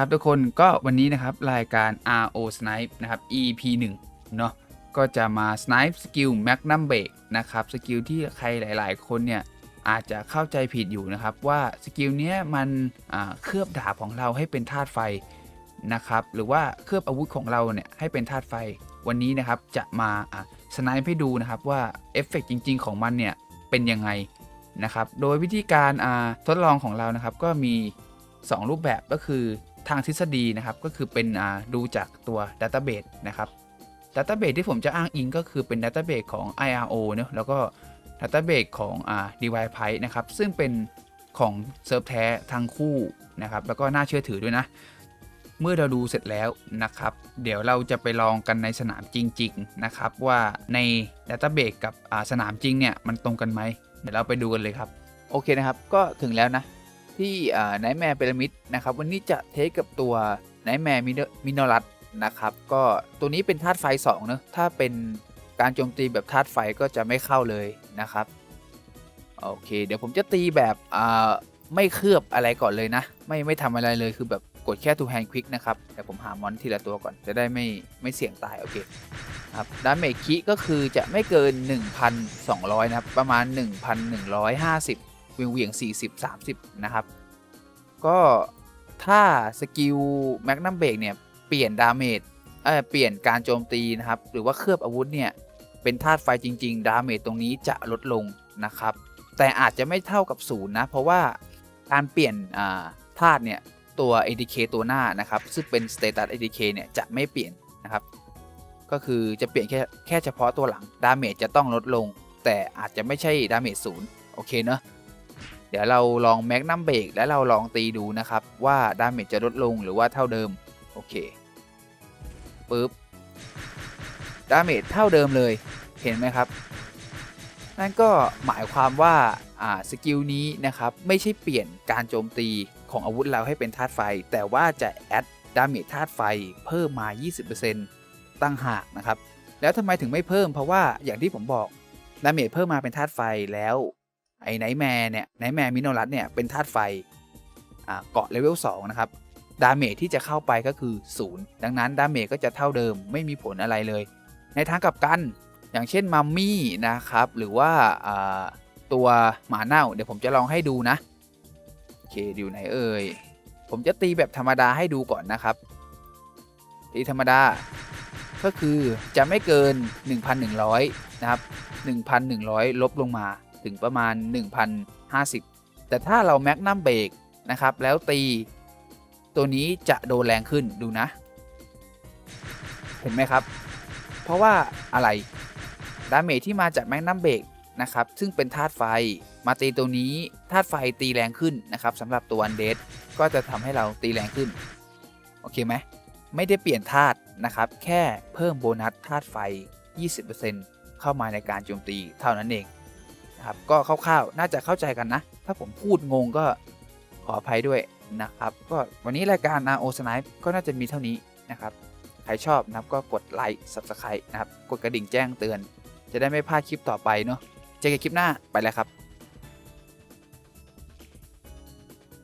ครับทุกคนก็วันนี้นะครับรายการ RO Snipe นะครับ EP 1เนาะก็จะมา Snipe สกิล Magnum Break นะครับสกิลที่ใครหลาย ๆ คนเนี่ยอาจจะเข้าใจผิดอยู่นะครับว่าสกิลเนี้ยมันอ่าเคลือบดาบของเราให้เป็นธาตุไฟนะครับหรือว่าเคลือบอาวุธของเราเนี่ยให้เป็นธาตุไฟวันนี้นะครับจะมาอ่าสไนป์ให้ดูนะครับว่าเอฟเฟกจริง ๆ ของมันเนี่ยเป็นยังไงนะครับโดยวิธีการอ่าทดลองของเรานะครับก็มี 2 รูปแบบก็คือ ทางทฤษฎีนะครับก็คือเป็นดูจากตัว Database นะครับ Database ที่ผมจะอ้างอิงก็คือเป็น Database ของ IRO เนอะแล้วก็ Database ของอ่า Device p i นะครับ ซึ่งเป็นของเซิร์ฟแท้ทั้งคู่นะครับ แล้วก็น่าเชื่อถือด้วยนะ เมื่อเราดูเสร็จแล้วนะครับ เดี๋ยวเราจะไปลองกันในสนามจริง ๆ นะครับ ว่าใน Database กับสนามจริงเนี่ยมันตรงกันไหมเดี๋ยวเราไปดูกันเลยครับ โอเคนะครับ ก็ถึงแล้วนะ ที่ไนท์แมร์พีระมิดนะครับวันนี้จะเทคกับตัวไนท์แมร์มินอรัสนะครับก็ตัวนี้เป็นธาตุไฟ2เนอะถ้าเป็นการโจมตีแบบธาตุไฟก็จะไม่เข้าเลยนะครับโอเค เดี๋ยวผมจะตีแบบไม่เคลือบอะไรก่อนเลยนะ ไม่ไม่ทำอะไรเลยคือแบบกดแค่ two hand quick นะครับเดี๋ยวผมหามอนทีละตัวก่อนจะได้ไม่ไม่เสี่ยงตายโอเคครับดาเมจคิก็คือจะไม่เกิน 1,200 นะครับ ประมาณ 1,150 เวียงเวียง40 30 นะครับ ก็ถ้าสกิลแมกนัมเบรกเนี่ยเปลี่ยนดาเมจเออเปลี่ยนการโจมตีนะครับ หรือว่าเคลือบอาวุธเนี่ยเป็นธาตุไฟจริง ๆ ดาเมจตรงนี้จะลดลงนะครับ แต่อาจจะไม่เท่ากับศูนย์นะ เพราะว่าการเปลี่ยนธาตุเนี่ยตัว ADK ตัวหน้านะครับ ซึ่งเป็น Status ADK เนี่ยจะไม่เปลี่ยนนะครับ ก็คือจะเปลี่ยนแค่แค่เฉพาะตัวหลังดาเมจจะต้องลดลง แต่อาจจะไม่ใช่ดาเมจศูนย์โอเคเนอะ ดี๋ยวเราลองแม็กนัมเบรกและเราลองตีดูนะครับ ว่าดาเมจจะลดลงหรือว่าเท่าเดิม โอเคปึ๊บดาเมจเท่าเดิมเลยเห็นไหมครับ นั่นก็หมายความว่าอ่าสกิลนี้นะครับ ไม่ใช่เปลี่ยนการโจมตีของอาวุธเราให้เป็นธาตุไฟ แต่ว่าจะแอดดาเมจธาตุไฟเพิ่มมา 20%ตั้งหากนะครับ แล้วทำไมถึงไม่เพิ่มเพราะว่าอย่างที่ผมบอกดาเมจเพิ่มมาเป็นธาตุไฟแล้ว ไอ้ไนท์แมร์เนี่ยไนท์แมร์มิโนรัสเนี่ยเป็นธาตุไฟเกาะเลเวล2นะครับ ดาเมจที่จะเข้าไปก็คือ 0 ดังนั้นดาเมจก็จะเท่าเดิมไม่มีผลอะไรเลย ในทางกลับกันอย่างเช่นมัมมี่นะครับ หรือว่าอ่าตัวหมาเน่า เดี๋ยวผมจะลองให้ดูนะ โอเคอยู่ไหนเอ่ย ผมจะตีแบบธรรมดาให้ดูก่อนนะครับ ตีธรรมดา ก็คือจะไม่เกิน 1,100 นะครับ 1,100 ลบลงมา ถึงประมาณ 1,050 แต่ถ้าเราแมกนัมเบรกนะครับ แล้วตี ตัวนี้จะโดนแรงขึ้นดูนะ เห็นไหมครับ เพราะว่าอะไร ดาเมจที่มาจากแมกนัมเบรกนะครับ ซึ่งเป็นธาตุไฟมาตีตัวนี้ธาตุไฟตีแรงขึ้นนะครับสำหรับตัวอันเดสก็จะทำให้เราตีแรงขึ้น โอเคไหมไม่ได้เปลี่ยนธาตุนะครับ แค่เพิ่มโบนัสธาตุไฟ 20%เข้ามาในการโจมตีเท่านั้นเอง นะครับ ก็คร่าวๆ น่าจะเข้าใจกันนะ ถ้าผมพูดงงก็ขออภัยด้วยนะครับ ก็วันนี้รายการ RO Snipe ก็น่าจะมีเท่านี้นะครับ ใครชอบนะครับก็กดไลค์ Subscribe นะครับ กดกระดิ่งแจ้งเตือน จะได้ไม่พลาดคลิปต่อไปเนาะ เจอกันคลิปหน้าไปแล้วครับ